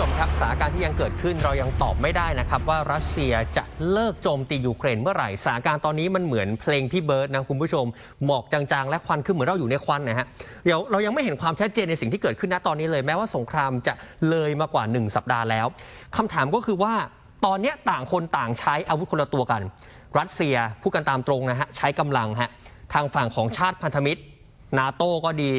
ชมครับสถานการณ์ที่ยังเกิดขึ้นเรายังตอบไม่ได้นะครับว่ารัสเซียจะเลิกโจมตียูเครนเมื่อไหร่สถานการณ์ตอนนี้มันเหมือนเพลงพี่เบิร์ดนะคุณผู้ชมหมอกจางๆ และควันคือเหมือนเราอยู่ในควันนะฮะเดี๋ยวเรายังไม่เห็นความชัดเจนในสิ่งที่เกิดขึ้นณตอนนี้เลยแม้ว่าสงครามจะเลยมากว่า 1 สัปดาห์แล้วคำถามก็คือว่าตอนนี้ต่างคนต่างใช้อาวุธคนละตัวกัน รัสเซียพูดกันตามตรงนะฮะใช้กำลังฮะทางฝั่งของชาติพันธมิตรนาโต้ก็ดี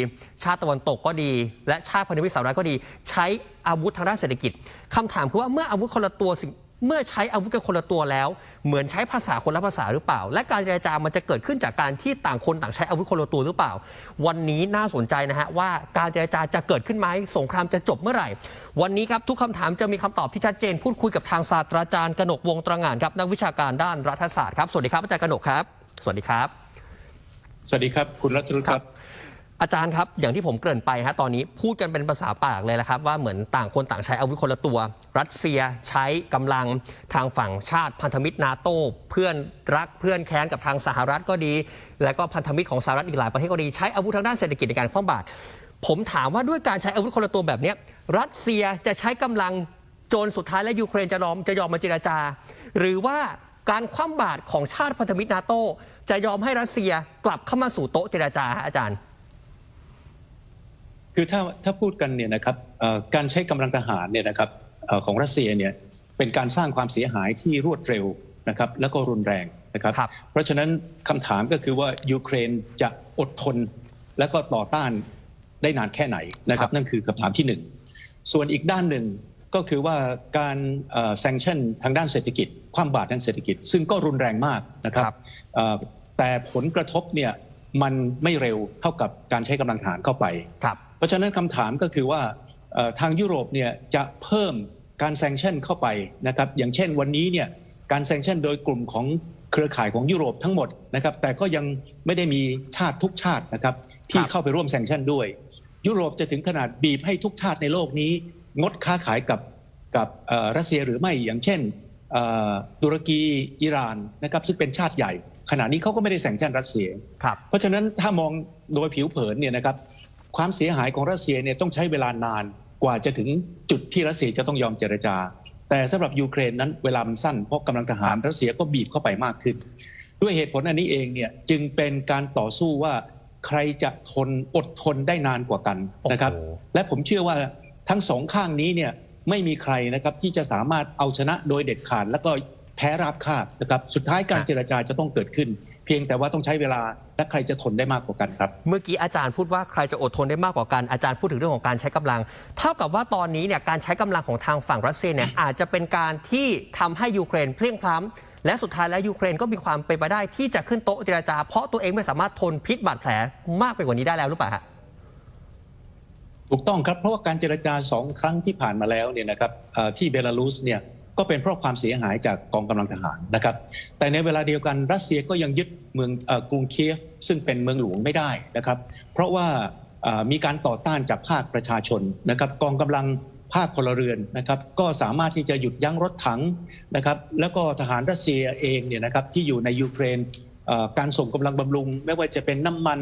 ชาติตะวันตกก็ดี และชาติพันธมิตรสหรัฐก็ดี ใช้ อาวุธทางด้านเศรษฐกิจคำถามคือว่าเมื่ออาวุธคนละตัวเมื่อใช้อาวุธกันคนละตัวแล้ว เหมือนใช้ภาษาคนละภาษาหรือเปล่า และการเจรจามันจะเกิดขึ้นจากการที่ต่างคนต่างใช้อาวุธคนละตัวหรือเปล่า วันนี้น่าสนใจนะฮะว่าการเจรจาจะเกิดขึ้นไหมสงครามจะจบเมื่อไหร่ วันนี้ครับทุกคำถามจะมีคำตอบที่ชัดเจน พูดคุยกับทางศาสตราจารย์กนกวงตรงานครับนักวิชาการด้านรัฐศาสตร์ครับสวัสดีครับอาจารย์กนกครับ สวัสดีครับ สวัสดีครับ คุณรัตรุครับ อาจารย์ครับ อย่างที่ผมเกริ่นไปฮะตอนนี้พูดกันเป็นภาษาปากเลยละครับ ว่าเหมือนต่างคนต่างใช้อาวุธคนละตัว รัสเซียใช้กำลังทางฝั่งชาติพันธมิตรนาโต้เพื่อนรักเพื่อนแค้นกับทางสหรัฐก็ดี และก็พันธมิตรของสหรัฐอีกหลายประเทศก็ดีใช้อาวุธทางด้านเศรษฐกิจในการคว่ำบาตรผมถามว่าด้วยการใช้อาวุธคนละตัวแบบนี้รัสเซียจะใช้กำลังจนสุดท้ายและยูเครนจะยอมจะยอมมาเจรจา หรือว่าการคว่ำบาตรของชาติพันธมิตรนาโต้จะยอมให้รัสเซียกลับเข้ามาสู่โต๊ะเจรจาฮะอาจารย์ คือถ้าถ้าพูดกันเนี่ยนะครับเอ่อการใช้กำลังทหารเนี่ยนะครับเอ่อของรัสเซียเนี่ยเป็นการสร้างความเสียหายที่รวดเร็วนะครับแล้วก็รุนแรงนะครับครับเพราะฉะนั้นคำถามก็คือว่ายูเครนจะอดทน และก็ต่อต้านได้นานแค่ไหนนะครับนั่นคือคำถามที่หนึ่งส่วนอีกด้านหนึ่งก็คือว่าการแซงชั่นทางด้านเศรษฐกิจ ความบาตรทางเศรษฐกิจ ซึ่งก็รุนแรงมากนะครับครับเอ่อแต่ผลกระทบเนี่ยมันไม่เร็วเท่ากับการใช้กำลังทหารเข้าไปครับ เพราะฉะนั้นคำถามก็คือว่าเอ่อทางยุโรปเนี่ยจะเพิ่มการแซงชั่นเข้าไปนะครับอย่างเช่นวันนี้เนี่ยการแซงชั่นโดยกลุ่มของเครือข่ายของยุโรปทั้งหมดนะครับแต่ก็ยังไม่ได้มีชาติทุกชาตินะครับที่ครับเข้าไปร่วมแซงชั่นด้วย ยุโรปจะถึงขนาดบีบให้ทุกชาติในโลกนี้ งดค้าขายกับกับเอ่อรัสเซียหรือไม่อย่างเช่นเอ่อตุรกีอิหร่านนะครับซึ่งเป็นชาติใหญ่ขณะนี้เขาก็ไม่ได้แซงชั่นรัสเซียครับเพราะฉะนั้นถ้ามองโดยผิวเผินเนี่ยนะครับ ความเสียหายของรัสเซียเนี่ยต้องใช้เวลานานกว่าจะถึงจุดที่รัสเซียจะต้องยอมเจรจา แต่สำหรับยูเครนนั้นเวลามันสั้นเพราะกำลังทหารรัสเซียก็บีบเข้าไปมากขึ้น ด้วยเหตุผลอันนี้เองเนี่ยจึงเป็นการต่อสู้ว่าใครจะทนอดทนได้นานกว่ากันนะครับโอ้โหและผมเชื่อว่าทั้งสองข้างนี้เนี่ยไม่มีใครนะครับที่จะสามารถเอาชนะโดยเด็ดขาดแล้วก็แพ้ราบคาบนะครับสุดท้ายการเจรจาจะต้องเกิดขึ้น เพียงแต่ว่าต้องใช้เวลาและใครจะทนได้มากกว่ากันครับ เมื่อกี้อาจารย์พูดว่าใครจะอดทนได้มากกว่ากันอาจารย์พูดถึงเรื่องของการใช้กำลัง เท่ากับว่าตอนนี้เนี่ยการใช้กำลังของทางฝั่งรัสเซียเนี่ยอาจจะเป็นการที่ทำให้ยูเครนเพลียงพล้ำและสุดท้ายแล้วยูเครนก็มีความเป็นไปได้ที่จะขึ้นโต๊ะเจรจา เพราะตัวเองไม่สามารถทนพิษบาดแผลมากไปกว่านี้ได้แล้วหรือเปล่าฮะถูกต้องครับเพราะว่าการเจรจาสองครั้งที่ผ่านมาแล้วเนี่ยนะครับเอ่อที่เบลารุสเนี่ย ก็เป็นเพราะความเสียหายจากกองกำลังทหารนะครับ แต่ในเวลาเดียวกันรัสเซียก็ยังยึดเมืองอกรุงเคียฟซึ่งเป็นเมืองหลวงไม่ได้นะครับ เพราะว่ามีการต่อต้านจากภาคประชาชนนะครับ กองกำลังภาคพลเรือนนะครับ ก็สามารถที่จะหยุดยั้งรถถังนะครับ แล้วก็ทหารรัสเซียเองเนี่ยนะครับที่อยู่ในยูเครนการส่งกำลังบำรุง ไม่ว่าจะเป็นน้ำมัน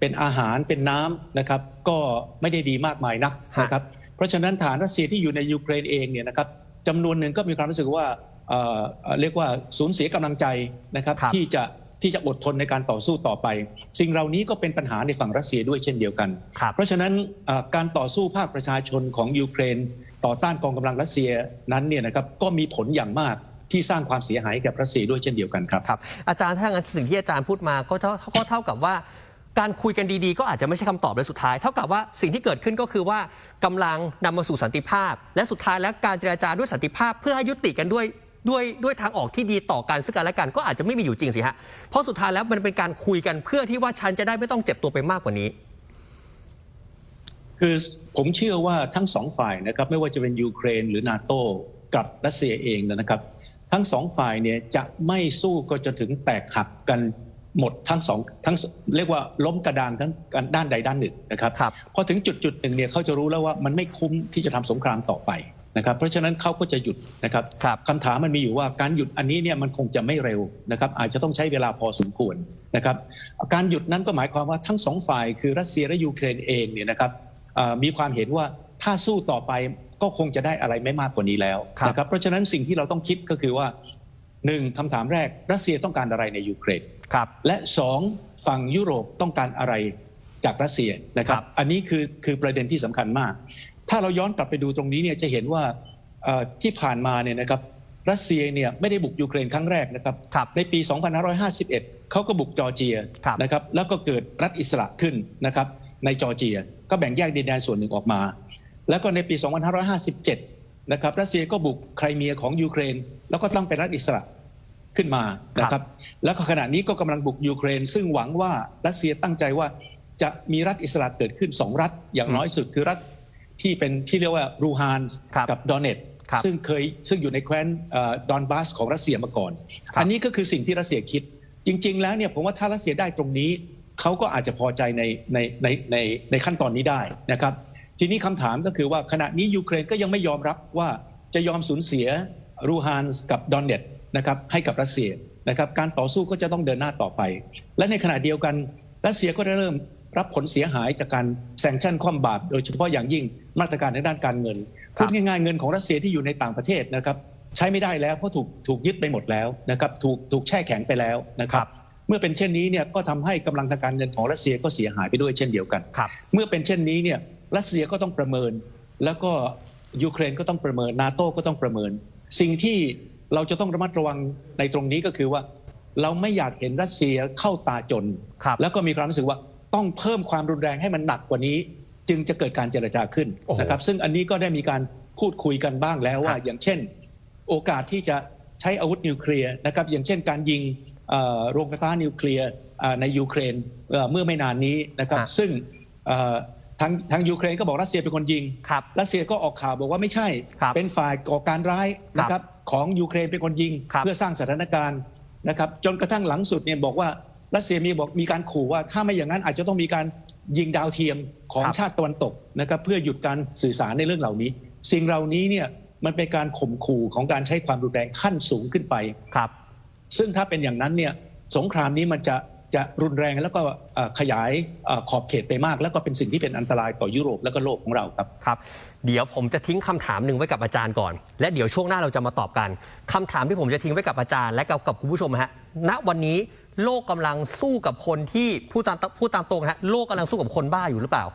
เป็นอาหารเป็นน้ำนะครับ ก็ไม่ได้ดีมากมายนักนะครับ เพราะฉะนั้นฐานรัสเซียที่อยู่ในยูเครนเองเนี่ยนะครับ จำนวนหนึ่งก็มีความรู้สึกว่าเอ่อเอ่อเรียกว่าสูญเสียกำลังใจนะครับครับที่จะที่จะอดทนในการต่อสู้ต่อไป สิ่งเหล่านี้ก็เป็นปัญหาในฝั่งรัสเซียด้วยเช่นเดียวกันครับเพราะฉะนั้นเอ่อการต่อสู้ภาคประชาชนของยูเครน ต่อต้านกองกำลังรัสเซียนั้นเนี่ยนะครับก็มีผลอย่างมากที่สร้างความเสียหายแก่รัสเซียด้วยเช่นเดียวกันครับครับอาจารย์ถ้างั้นสิ่งที่อาจารย์พูดมาก็เท่าก็เท่ากับว่า การคุยกันดีๆ ก็อาจจะไม่ใช่คำตอบเลยสุดท้าย เท่ากับว่าสิ่งที่เกิดขึ้นก็คือว่ากำลังนำมาสู่สันติภาพ และสุดท้ายแล้วการเจรจาด้วยสันติภาพ เพื่อให้ยุติกันด้วยด้วยด้วยทางออกที่ดีต่อกันซึ่งกันและกันก็อาจจะไม่มีอยู่จริงสิฮะเพราะสุดท้ายแล้วมันเป็นการคุยกันเพื่อที่ว่าฉันจะได้ไม่ต้องเจ็บตัวไปมากกว่านี้ คือผมเชื่อว่าทั้งสองฝ่ายนะครับไม่ว่าจะเป็นยูเครน หรือนาโต้กับรัสเซียเองนะครับ ทั้งสองฝ่ายเนี่ยจะไม่สู้ก็จะถึงแตกหักกัน หมดทั้งสองทั้งเรียกว่าล้มกระดานทั้งด้านใดด้านหนึ่งนะครับครับพอถึงจุดจุดหนึ่งเนี่ยเขาจะรู้แล้วว่ามันไม่คุ้มที่จะทำสงครามต่อไปนะครับเพราะฉะนั้นเขาก็จะหยุดนะครับครับคำถามมันมีอยู่ว่าการหยุดอันนี้เนี่ยมันคงจะไม่เร็วนะครับอาจจะต้องใช้เวลาพอสมควรนะครับการหยุดนั้นก็หมายความว่าทั้งสองฝ่ายคือรัสเซียและยูเครนเองเนี่ยนะครับเอ่อมีความเห็นว่าถ้าสู้ต่อไปก็คงจะได้อะไรไม่มากกว่านี้แล้วครับนะครับเพราะฉะนั้นสิ่งที่เราต้องคิดก็คือว่า หนึ่งคำถามแรกรัสเซียต้องการอะไรในยูเครนครับ และสองฝั่งยุโรปต้องการอะไรจากรัสเซียนะครับครับอันนี้คือคือประเด็นที่สำคัญมาก ถ้าเราย้อนกลับไปดูตรงนี้เนี่ยจะเห็นว่าเอ่อที่ผ่านมาเนี่ยนะครับรัสเซียเนี่ยไม่ได้บุกยูเครนครั้งแรกนะครับครับในปี 2551 เขาก็บุกจอร์เจียครับนะครับแล้วก็เกิดรัฐอิสระขึ้นนะครับในจอร์เจีย ก็แบ่งแยกดินแดนส่วนหนึ่งออกมา แล้วก็ในปี 2557 นะครับรัสเซียก็บุกไครเมียของยูเครน แล้วก็ตั้งเป็นรัฐอิสระขึ้นมานะครับ แล้วก็ขณะนี้ก็กำลังบุกยูเครน ซึ่งหวังว่ารัสเซียตั้งใจว่าจะมีรัฐอิสระเกิดขึ้น2รัฐอย่างน้อยสุดคือรัฐที่เป็นที่เรียกว่ารูฮานส์ครับกับดอนเนตครับซึ่งเคยซึ่งอยู่ในแคว้นเอ่อดอนบาสของรัสเซียมาก่อนครับอันนี้ก็คือสิ่งที่รัสเซียคิด จริง ๆ แล้วเนี่ยผมว่าถ้ารัสเซียได้ตรงนี้เขาก็อาจจะพอใจในในในในในขั้นตอนนี้ได้นะครับ ทีนี้คำถามก็คือว่าขณะนี้ยูเครนก็ยังไม่ยอมรับว่าจะยอมสูญเสียรูฮานส์กับดอนเนตนะครับให้กับรัสเซียนะครับการต่อสู้ก็จะต้องเดินหน้าต่อไป และในขณะเดียวกันรัสเซียก็ได้เริ่มรับผลเสียหายจากการแซงชั่นคว่ำบาตรโดยเฉพาะอย่างยิ่งมาตรการในด้านการเงินครัพูบดง่ายๆเงินของรัสเซียที่อยู่ในต่างประเทศนะครับใช้ไม่ได้แล้วเพราะถูกถูกยึดไปหมดแล้วนะครับถูกถูกแช่แข็งไปแล้วนะคครัรับบเมื่อเป็นเช่นนี้เนี่ยก็ทำให้กำลังทางการเงินของรัสเซียก็เสียหายไปด้วยเช่นเดียวกันครับเมื่อเป็นเช่นนี้เนี่ย รัสเซียก็ต้องประเมิน แล้วก็ยูเครนก็ต้องประเมินนาโต้ก็ต้องประเมิน สิ่งที่เราจะต้องระมัดระวังในตรงนี้ก็คือว่า เราไม่อยากเห็นรัสเซียเข้าตาจน ครับแล้วก็มีความรู้สึกว่าต้องเพิ่มความรุนแรงให้มันหนักกว่านี้ จึงจะเกิดการเจรจาขึ้นโอ้โหนะครับ ซึ่งอันนี้ก็ได้มีการพูดคุยกันบ้างแล้วว่าครับ อย่างเช่น โอกาสที่จะใช้อาวุธนิวเคลียร์นะครับอย่างเช่นการยิงเอ่อโรงไฟฟ้านิวเคลียร์อ่าในยูเครนเอ่อเมื่อไม่นานนี้นะครับฮะซึ่งเอ่อ ทางทางยูเครนก็บอกรัสเซียเป็นคนยิง ครับ รัสเซียก็ออกข่าวบอกว่าไม่ใช่ ครับเป็นฝ่ายก่อการร้ายนะครับของยูเครนเป็นคนยิง ครับ เพื่อสร้างสถานการณ์นะครับจนกระทั่งหลังสุดเนี่ยบอกว่ารัสเซียมีบอกมีการขู่ว่าถ้าไม่อย่างนั้นอาจจะต้องมีการยิงดาวเทียมของครับชาติตะวันตกนะครับเพื่อหยุดการสื่อสารในเรื่องเหล่านี้ สิ่งเหล่านี้เนี่ยมันเป็นการข่มขู่ของการใช้ความรุนแรงขั้นสูงขึ้นไป ครับ ซึ่งถ้าเป็นอย่างนั้นเนี่ยสงครามนี้มันจะ จะรุนแรงแล้วก็ขยายขอบเขตไปมาก แล้วก็เป็นสิ่งที่เป็นอันตรายต่อยุโรปและก็โลกของเราครับครับ เดี๋ยวผมจะทิ้งคำถามหนึ่งไว้กับอาจารย์ก่อน และเดี๋ยวช่วงหน้าเราจะมาตอบกันคำถามที่ผมจะทิ้งไว้กับอาจารย์ และกับกับคุณผู้ชมฮะณวันนี้โลกกำลังสู้กับคนที่พูดตามพูดตามตรงฮะโลกกำลังสู้กับคนบ้าอยู่หรือเปล่า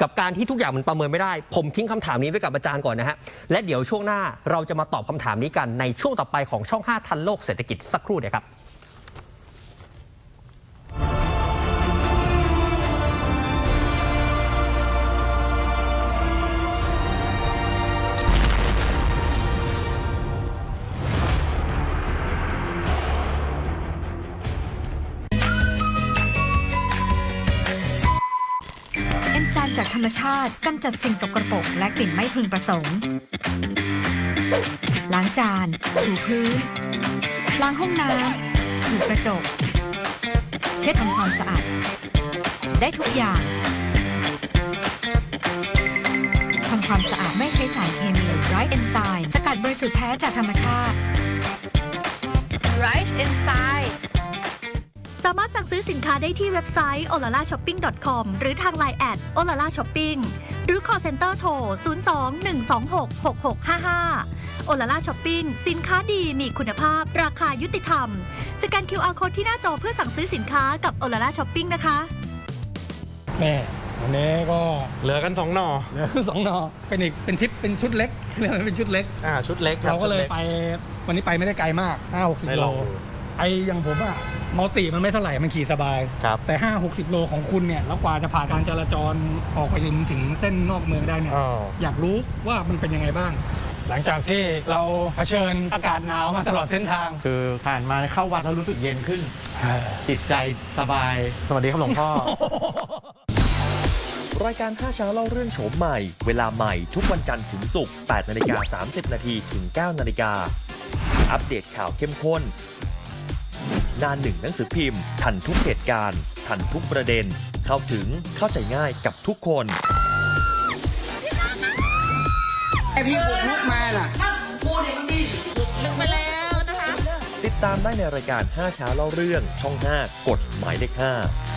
กับการที่ทุกอย่างมันประเมินไม่ได้ ผมทิ้งคำถามนี้ไว้กับอาจารย์ก่อนนะฮะและเดี๋ยวช่วงหน้าเราจะมาตอบคำถามนี้กันในช่วงต่อไปของช่อง 5 ทันโลกเศรษฐกิจสักครู่เดียวครับ รรมชาติกำจัดสิ่งสกรปรกและกลิ่นไม่พึงประสงค์ ล้างจานถูพื้น ล้างห้องน้ำถูกระจก เช็ดทำความสะอาด ได้ทุกอย่างทำความสะอาดไม่ใช้สารเคมีไรเอนไซม์สกัดบริสุทธิ์แท้จากธรรมชาติ Right Inside สามารถสั่งซื้อสินค้าได้ที่เว็บไซต์ olalashopping.com หรือทาง Line แอด olala shopping หรือ call center โทร 02-126-6655 olala shopping สินค้าดีมีคุณภาพ ราคายุติธรรม สแกน QR code ที่หน้าจอเพื่อสั่งซื้อสินค้ากับ olala shopping นะคะ แม่วันนี้ก็เหลือกันสองหน่อเหลือสองหนอเป็นอีกเป็นทริปเป็นชุดเล็กเรียกว่าเป็นชุดเล็ก อ่าชุดเล็กคบเราก็เลยชุดไปวันนี้ไปไม่ได้ไกลมาก5 60ได้โลลองดูไออย่างผมอะ มัลติมันไม่เท่าไหร่มันขี่สบาย ครับ แต่ 5 60 โลของคุณเนี่ย แล้วกว่าจะผ่านการจราจรออกไปถึงถึงเส้นนอกเมืองได้เนี่ย อ๋อ อยากรู้ว่ามันเป็นยังไงบ้าง หลังจากที่เราเผชิญอากาศหนาวมาตลอดเส้นทาง คือผ่านมาเข้าวัดแล้วรู้สึกเย็นขึ้น จิตใจสบาย สวัสดีครับหลวงพ่อ รายการ5เช้าเล่าเรื่องโฉมใหม่ เวลาใหม่ทุกวันจันทร์ถึงศุกร์8นาฬิกา30 นาทีถึง 9 นาฬิกา อัปเดตข่าวเข้มข้น หน้าหนึ่งหนังสือพิมพ์ ทันทุกเหตุการณ์ ทันทุกประเด็น เข้าถึงเข้าใจง่ายกับทุกคน ไอพี่บุกลุกมาล่ะติดตามได้ในรายการ 5 เช้าเล่าเรื่องช่อง 5 กฎหมายเลข5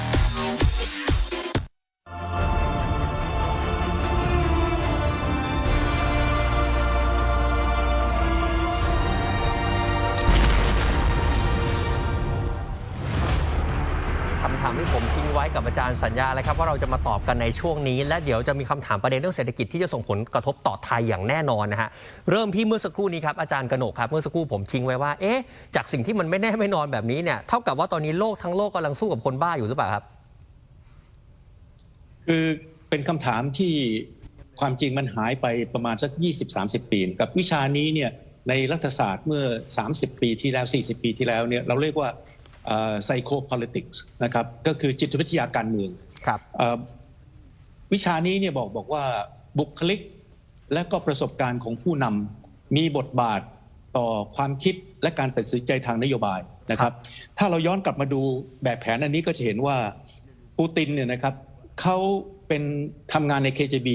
คำถามที่ผมทิ้งไว้กับอาจารย์สัญญาแล้วครับว่าเราจะมาตอบกันในช่วงนี้ และเดี๋ยวจะมีคำถามประเด็นเรื่องเศรษฐกิจที่จะส่งผลกระทบต่อไทยอย่างแน่นอนนะฮะเริ่มที่เมื่อสักครู่นี้ครับอาจารย์กนกครับเมื่อสักครู่ผมทิ้งไว้ว่าเอ๊ะจากสิ่งที่มันไม่แน่ไม่นอนแบบนี้เนี่ยเท่ากับว่าตอนนี้โลกทั้งโลกกำลังสู้กับคนบ้าอยู่หรือเปล่าครับ คือเป็นคำถามที่ความจริงมันหายไปประมาณสัก 20-30 ปีกับวิชานี้เนี่ยในรัฐศาสตร์เมื่อ 30 ปีที่แล้ว 40 ปีที่แล้วเนี่ยเราเรียกว่า psychopolitics นะครับก็คือจิตวิทยาการเมืองครับเอ่อวิชานี้เนี่ยบอกบอกว่าบุคลิกและก็ประสบการณ์ของผู้นำมีบทบาทต่อความคิดและการตัดสินใจทางนโยบายนะครับ ถ้าเราย้อนกลับมาดูแบบแผนอันนี้ก็จะเห็นว่าปูตินเนี่ยนะครับเขาเป็นทำงานใน KGB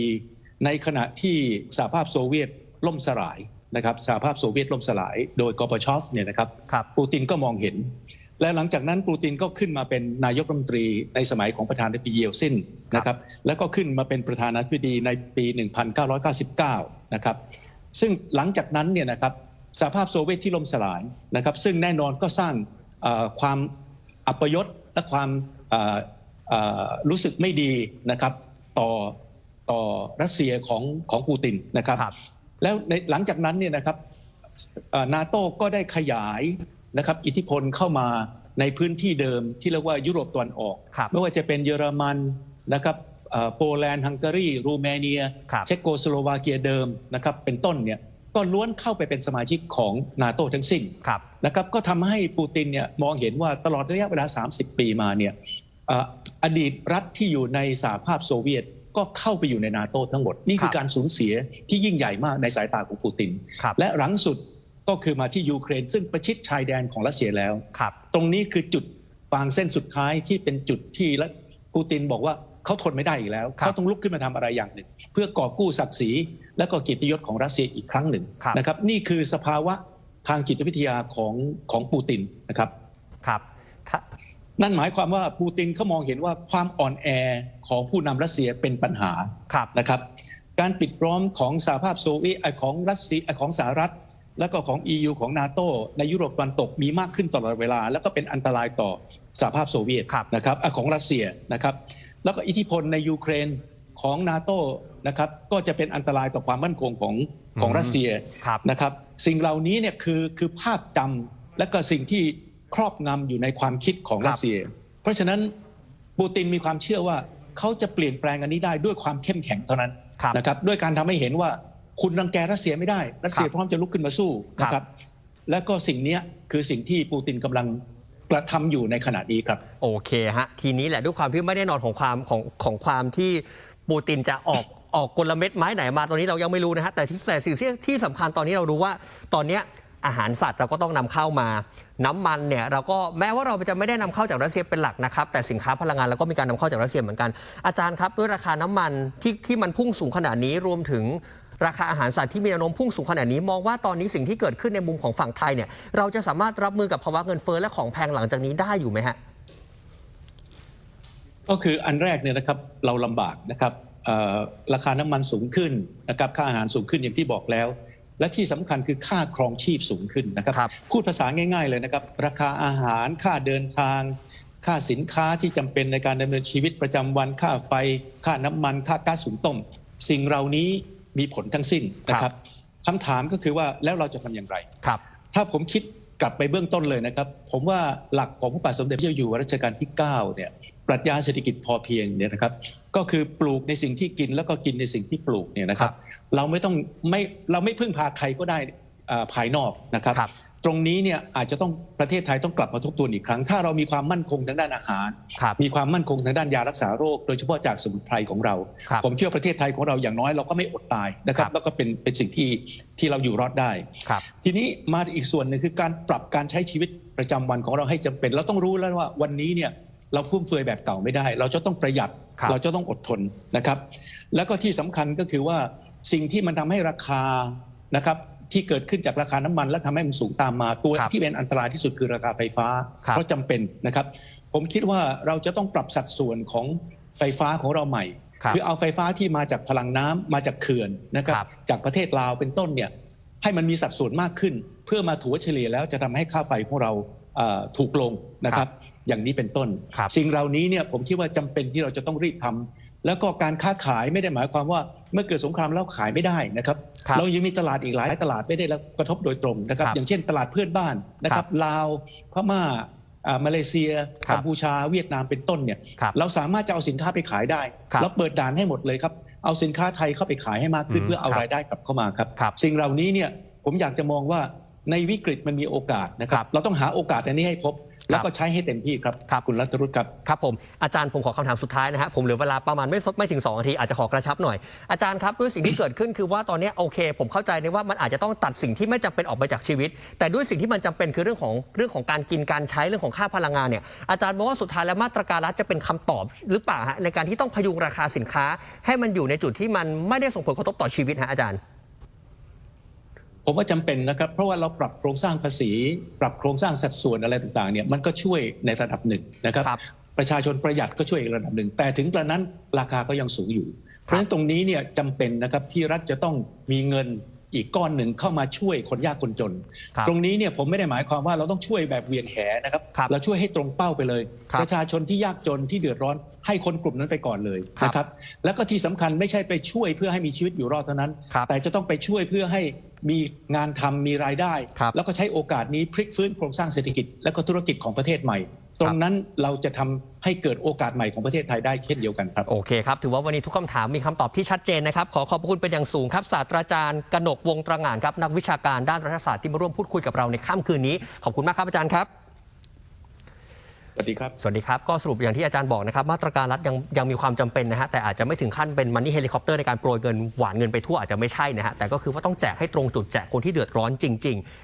ในขณะที่สหภาพโซเวียตล่มสลายนะครับสหภาพโซเวียตล่มสลาย โดยกอร์บาชอฟเนี่ยนะครับครับปูตินก็มองเห็น และหลังจากนั้นปูตินก็ขึ้นมาเป็นนายกรัฐมนตรีในสมัยของประธานาธิบดีเยลซินนะครับแล้วก็ขึ้นมาเป็นประธานาธิบดีในปี 1999 นะครับซึ่งหลังจากนั้นเนี่ยนะครับสหภาพโซเวียตที่ล่มสลายนะครับ ซึ่งแน่นอนก็สร้างเอ่อความอัปยศและความเอ่อเอ่อรู้สึกไม่ดีนะครับต่อต่อรัสเซียของของปูตินนะครับครับแล้วในหลังจากนั้นเนี่ยนะครับนาโต้ก็ได้ขยาย นะครับอิทธิพลเข้ามาในพื้นที่เดิมที่เรียกว่ายุโรปตะวันออกครับไม่ว่าจะเป็นเยอรมันนะครับเอ่อโปแลนด์ฮังการีรูเมเนียครับเช็กโกสโลวาเกียเดิมนะครับเป็นต้นเนี่ยก็ล้วนเข้าไปเป็นสมาชิกของนาโตทั้งสิ้นครับนะครับก็ทำให้ปูตินเนี่ยมองเห็นว่าตลอดระยะเวลา 30 ปีมาเนี่ยเอ่ออดีตรัฐที่อยู่ในสหภาพโซเวียตก็เข้าไปอยู่ในนาโตทั้งหมด นี่คืครัอบการสูญเสียที่ยิ่งใหญ่มากในสายตาของปูตินครับและหลังสุด ก็คือมาที่ยูเครน ซึ่งประชิดชายแดนของรัสเซียแล้ว ครับ ตรงนี้คือจุดฟางเส้นสุดท้ายที่เป็นจุดที่และปูตินบอกว่าเขาทนไม่ได้อีกแล้วครับเขาต้องลุกขึ้นมาทำอะไรอย่างหนึ่ง เพื่อกอบกู้ศักดิ์ศรีและก็เกียรติยศของรัสเซียอีกครั้งหนึ่งครับนะครับ นี่คือสภาวะทางจิตวิทยาของของปูตินนะครับครับครับนั่นหมายความว่าปูตินเขามองเห็นว่าความอ่อนแอของผู้นำรัสเซียเป็นปัญหาครับนะครับ การปิดล้อมของสหภาพโซเวียตเอ่อของรัสเซียเอ่อของสหรัฐ แล้วก็ของ EU ของนาโตในยุโรปตะวันตกมีมากขึ้นตลอดเวลา แล้วก็เป็นอันตรายต่อสหภาพโซเวียตครับนะครับเอ่อของรัสเซียนะครับ แล้วก็อิทธิพลในยูเครนของนาโตนะครับก็จะเป็นอันตรายต่อความมั่นคงของของรัสเซียครับนะครับ สิ่งเหล่านี้เนี่ยคือคือภาพจำและก็สิ่งที่ครอบงำอยู่ในความคิดของครับรัสเซีย เพราะฉะนั้นปูตินมีความเชื่อว่าเขาจะเปลี่ยนแปลงอันนี้ได้ด้วยความเข้มแข็งเท่านั้นครับนะครับด้วยการทำให้เห็นว่า คุณรังแกรัสเซียไม่ได้ รัสเซียครับพร้อมจะลุกขึ้นมาสู้นะคครัรับบและก็สิ่งเนี้ยคือสิ่งที่ปูตินกำลังกระทำอยู่ในขณะนี้ครับ โอเคฮะ ทีนี้แหละด้วยความที่ไม่แน่นอนของความของของความที่ปูตินจะออกออกกลเม็ดไม้ไหนมาตอนนี้เรายังไม่รู้นะฮะแต่ที่แต่สิ่งที่ที่สำคัญตอนนี้เรารู้ว่าตอนเนี้ยอาหารสัตว์เราก็ต้องนำเข้ามา น้ำมันเนี่ยเราก็แม้ว่าเราจะไม่ได้นำเข้าจากรัสเซียเป็นหลักนะครับ แต่สินค้าพลังงานเราก็มีการนำเข้าจากรัสเซียเหมือนกันอาจารย์ครับ ด้วยราคาน้ำมันที่ที่มันพุ่งสูงขนาดนี้รวมถึง ราคาอาหารสัตว์ที่มีแนวโน้มพุ่งสูงขนาดนี้มองว่าตอนนี้สิ่งที่เกิดขึ้นในมุมของฝั่งไทยเนี่ยเราจะสามารถรับมือกับภาวะเงินเฟ้อและของแพงหลังจากนี้ได้อยู่ไหมฮะก็คืออันแรกเนี่ยนะครับเราลำบากนะครับเอ่อราคาน้ำมันสูงขึ้นนะครับค่าอาหารสูงขึ้นอย่างที่บอกแล้ว และที่สำคัญคือค่าครองชีพสูงขึ้นนะครับครับพูดภาษาง่าย ๆเลยนะครับ ราคาอาหารค่าเดินทาง ค่าสินค้าที่จำเป็นในการดำเนินชีวิตประจำวัน ค่าไฟ ค่าน้ำมัน ค่าก๊าซหุงต้ม สิ่งเหล่านี้ มีผลทั้งสิ้นนะครับคำถามก็คือว่าแล้วเราจะทำอย่างไรครับ ถ้าผมคิดกลับไปเบื้องต้นเลยนะครับ ผมว่าหลักของพระบาทสมเด็จพระเจ้าอยู่หัวรัชกาลที่9เนี่ยปรัชญาเศรษฐกิจพอเพียงเนี่ยนะครับ ก็คือปลูกในสิ่งที่กินแล้วก็กินในสิ่งที่ปลูกเนี่ยนะครับ เราไม่ต้องไม่เราไม่พึ่งพาใครก็ได้อ่าภายนอกนะครับครับ ตรงนี้เนี่ยอาจจะต้องประเทศไทยต้องกลับมาทบทวนอีกครั้ง ถ้าเรามีความมั่นคงทางด้านอาหาร ครับ มีความมั่นคงทางด้านยารักษาโรค โดยเฉพาะจากสมุนไพรของเรา ครับผมเชื่อว่าประเทศไทยของเราอย่างน้อยเราก็ไม่อดตายนะครัครับ บแล้วก็เป็นเป็นสิ่งที่ที่เราอยู่รอดได้ ครับ ทีนี้มาอีกส่วนหนึ่งคือการปรับการใช้ชีวิตประจำวันของเราให้จำเป็นเราต้องรู้แล้วว่าวันนี้เนี่ยเราฟุ่มเฟือยแบบเก่าไม่ได้ เราจะต้องประหยัดครับ เราจะต้องอดทนนะครับ แล้วก็ที่สำคัญก็คือว่าสิ่งที่มันทำให้ราคานะครับ ที่เกิดขึ้นจากราคาน้ำมัน และทำให้มันสูงตามมาตัวครับที่เป็นอันตรายที่สุดคือราคาไฟฟ้าครับเพราะจำเป็นนะครับ ผมคิดว่าเราจะต้องปรับสัดส่วนของไฟฟ้าของเราใหม่ครับอเอาไฟฟ้าที่มาจากพลังน้ำมาจากเขื่อนนะครับครับจากประเทศลาวเป็นต้นเนี่ยให้มันมีสัดส่วนมากขึ้น เพื่อมาถัวเฉลี่ยแล้วจะทำให้ค่าไฟของเราเอ่อถูกลงนะครับอย่างนี้เป็นต้นครับสิ่งเหล่านี้เนี่ยผมคิดว่าจำเป็นที่เราจะต้องรีบทำแล้วก็การค้าขายไม่ได้หมายความว่าเมื่อเกิดสงครามแล้วขายไม่ได้นะครับครับ เรายังมีตลาดอีกหลายตลาดไม่ได้รับกระทบโดยตรงนะครับครับอย่างเช่นตลาดเพื่อนบ้านนะคครัรับบลาวพม่าอ่ามาเลเซียครับกัมพูชาเวียดนามเป็นต้นเนี่ยครับเราสามารถจะเอาสินค้าไปขายได้ครับแล้วเปิดด่านให้หมดเลยครับเอาสินค้าไทยเข้าไปขายให้มากขึ้นอืมเพื่อเอาครับรายได้กลับเข้ามาครับครับ สิ่งเหล่านี้เนี่ยผมอยากจะมองว่าในวิกฤตมันมีโอกาสนะครัครับบเราต้องหาโอกาสอันนี้ให้พบ แล้วก็ใช้ให้เต็มที่ครับครับ คุณรัตรุตครับ ครับผมอาจารย์ผมขอคำถามสุดท้ายนะฮะผมเหลือเวลาประมาณไม่สดไม่ถึง2นาทีอาจจะขอกระชับหน่อยอาจารย์ครับด้วยสิ่งที่เกิดขึ้นคือว่าตอนนี้โอเค ผมเข้าใจในว่ามันอาจจะต้องตัดสิ่งที่ไม่จำเป็นออกไปจากชีวิต แต่ด้วยสิ่งที่มันจำเป็นคือเรื่องของเรื่องของการกินการใช้เรื่องของค่าพลังงานเนี่ยอาจารย์บอกว่าสุดท้ายแล้วมาตรการรัฐจะเป็นคำตอบหรือเปล่าฮะในการที่ต้องพยุงราคาสินค้า ให้มันอยู่ในจุดที่มันไม่ได้ส่งผลกระทบต่อชีวิตฮะอาจารย์ ผมว่าจำเป็นนะครับ เพราะว่าเราปรับโครงสร้างภาษี ปรับโครงสร้างสัดส่วนอะไรต่างๆเนี่ยมันก็ช่วยในระดับหนึ่งนะครับครับ ประชาชนประหยัดก็ช่วยอีกระดับหนึ่ง แต่ถึงกระนั้นราคาก็ยังสูงอยู่ เพราะฉะนั้นตรงนี้เนี่ยจำเป็นนะครับที่รัฐจะต้องมีเงินอีกก้อนหนึ่งเข้ามาช่วยคนยากคนจนครับตรงนี้เนี่ยผมไม่ได้หมายความว่าเราต้องช่วยแบบเหวียงแหนะครับครับเราช่วยให้ตรงเป้าไปเลยครับประชาชนที่ยากจนที่เดือดร้อนให้คนกลุ่มนั้นไปก่อนเลยครับนะครับ แล้วก็ที่สำคัญไม่ใช่ไปช่วยเพื่อให้มีชีวิตอยู่รอดเท่านั้นครับแต่จะต้องไปช่วยเพื่อให้ มีงานทำมีรายได้ครับแล้วก็ใช้โอกาสนี้พลิกฟื้นโครงสร้างเศรษฐกิจและก็ธุรกิจของประเทศใหม่ ตรงนั้นเราจะทำให้เกิดโอกาสใหม่ของประเทศไทยได้เช่นเดียวกันครับ โอเคครับ ถือว่าวันนี้ทุกคำถามมีคำตอบที่ชัดเจนนะครับ ขอขอบพระคุณเป็นอย่างสูงครับศาสตราจารย์กนกวงตระหง่านครับนักวิชาการด้านรัฐศาสตร์ที่มาร่วมพูดคุยกับเราในค่ำคืนนี้ขอบคุณมากครับอาจารย์ครับ สวัสดีครับ สวัสดีครับ ก็สรุปอย่างที่อาจารย์บอกนะครับ มาตรการรัฐยังยังมีความจำเป็นนะฮะ แต่อาจจะไม่ถึงขั้นเป็นมันนี่เฮลิคอปเตอร์ในการโปรยเงินหวานเงินไปทั่วอาจจะไม่ใช่นะฮะ แต่ก็คือว่าต้องแจกให้ตรงจุดแจกคนที่เดือดร้อนจริง